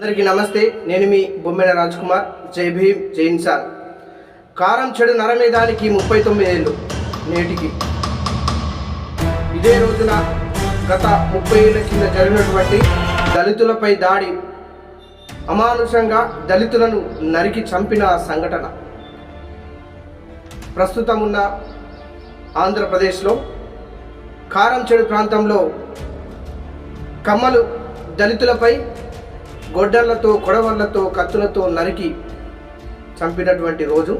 అందరికీ నమస్తే. నేను మీ బొమ్మెన రాజ్ కుమార్ జై భీమ్ జై ఇన్సాన్. కారం చెడు నరమేదానికి ముప్పై తొమ్మిది ఏళ్ళు. నేటికి. ఇదే రోజున గత ముప్పై ఏళ్ళ కింద జరిగినటువంటి దళితులపై దాడి అమానుషంగా దళితులను నరికి చంపిన సంఘటన. ప్రస్తుతం ఉన్న ఆంధ్రప్రదేశ్లో కారం చెడు ప్రాంతంలో కమ్మలు దళితులపై గొడ్డళ్ళతో కొడవళ్ళతో కత్తులతో నరికి చంపినటువంటి రోజు.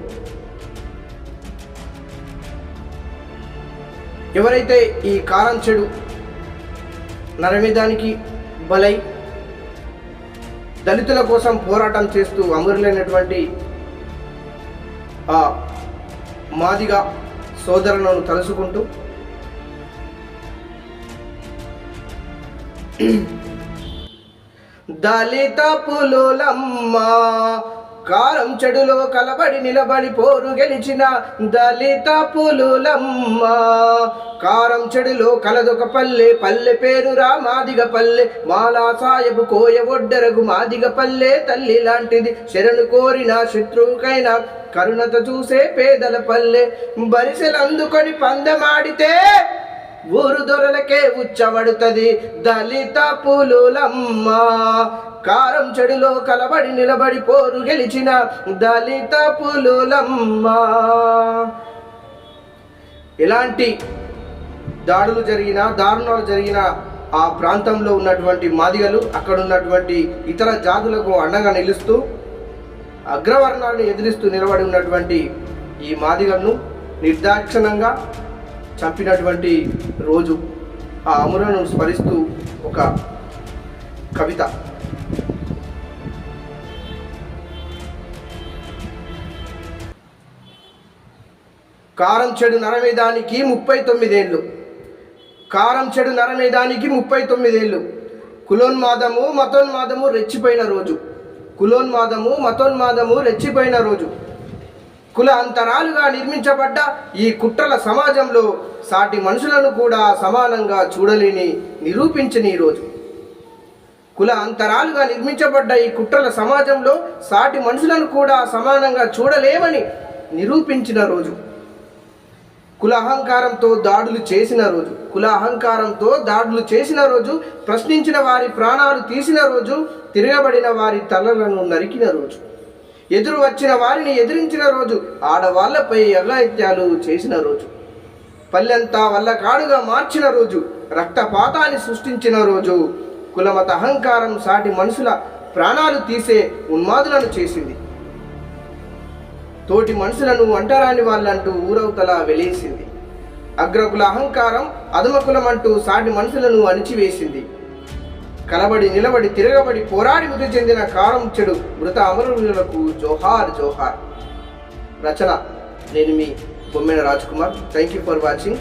ఎవరైతే ఈ కారం చెడు నరమేదానికి బలై దళితుల కోసం పోరాటం చేస్తూ అమరులైనటువంటి ఆ మాదిగా సోదరులను తలుసుకుంటూ దళిత పులులమ్మ కారం చెడులో కలబడి నిలబడి పోరు గెలిచిన దళిత పులులమ్మ కారం చెడులో కలదొక పల్లె పల్లె పేరు మాదిగ పల్లె మాలా సాయబు కోయ ఒడ్డరగు మాదిగ పల్లె తల్లి లాంటిది శరణు కోరిన శత్రువుకైనా కరుణత చూసే పేదల పల్లె బరిసెలందుకొని పందెమాడితే పందమాడితే ఊరు దొరలకే ఉచ్చబడుతుంది. దళిత పులులమ్మ. కారం చెడులో కలబడి నిలబడి పోరు గెలిచిన దళిత పులులమ్మ. ఎలాంటి దాడులు జరిగినా దారుణాలు జరిగిన ఆ ప్రాంతంలో ఉన్నటువంటి మాదిగలు అక్కడ ఉన్నటువంటి ఇతర జాతులకు అండగా నిలుస్తూ అగ్రవర్ణాలను ఎదిరిస్తూ నిలబడి ఉన్నటువంటి ఈ మాదిగలను నిర్దాక్షిణంగా చంపినటువంటి రోజు ఆ అమురను స్మరిస్తూ ఒక కవిత. కారం చెడు నరమేదానికి ముప్పై తొమ్మిదేళ్ళు కారం చెడు నరమేదానికి ముప్పై తొమ్మిదేళ్ళు కులోన్మాదము మతోన్మాదము రెచ్చిపోయిన రోజు. కులోన్మాదము మతోన్మాదము రెచ్చిపోయిన రోజు. కుల అంతరాలుగా నిర్మించబడ్డ ఈ కుట్రల సమాజంలో సాటి మనుషులను కూడా సమానంగా చూడలేని నిరూపించని రోజు. కుల అంతరాలుగా నిర్మించబడ్డ ఈ కుట్రల సమాజంలో సాటి మనుషులను కూడా సమానంగా చూడలేమని నిరూపించిన రోజు. కుల అహంకారంతో దాడులు చేసిన రోజు. కుల అహంకారంతో దాడులు చేసిన రోజు ప్రశ్నించిన వారి ప్రాణాలు తీసిన రోజు తిరగబడిన వారి తలలను నరికిన రోజు. ఎదురు వచ్చిన వారిని ఎదిరించిన రోజు ఆడవాళ్ళపై అఘాయిత్యాలు చేసిన రోజు. పల్లెంతా వల్ల కాడుగా మార్చిన రోజు రక్తపాతాన్ని సృష్టించిన రోజు కులమత అహంకారం సాటి మనుషుల ప్రాణాలు తీసే ఉన్మాదులను చేసింది. తోటి మనుషులను అంటరాని వాళ్ళంటూ ఊరవతల వెలేసింది. అగ్రకుల అహంకారం అధమకులమంటూ సాటి మనుషులను అణిచివేసింది. కలబడి నిలబడి తిరగబడి పోరాడి మృతి చెందిన కారం చెడు మృత అమరులకు జోహార్ జోహార్. రచన నేను మీ Bommena Raj Kumar thank you for watching